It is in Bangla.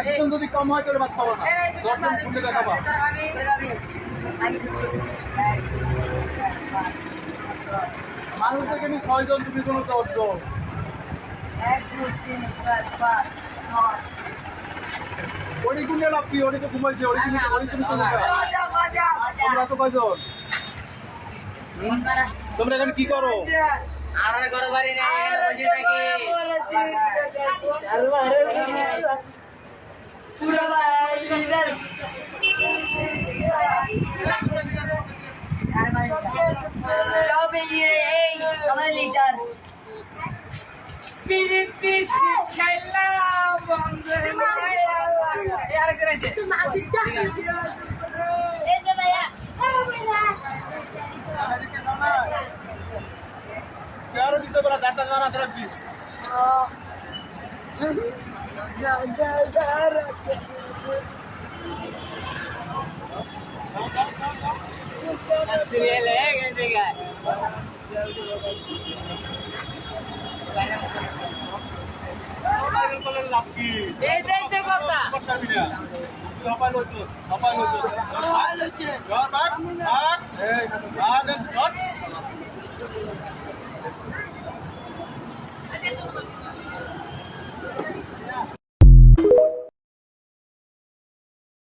একজন যদি কম হয় তাহলে ভাত খাব না নি ছয়জন তুমি কোনো দশজন ওরি গুনে লাভ কি ওরি তো ঘুমাইছে ওরি তুমি ওরি তুমি তোমরা তো কয়জন? তোমরা এখানে কি করো? আমার ঘর বাড়ি নেই বসে থাকি। সব এই এই আমাদের লিটার এই যে ভাইয়া এই দেখতে কথা সবাই লইতো সবাই লইতো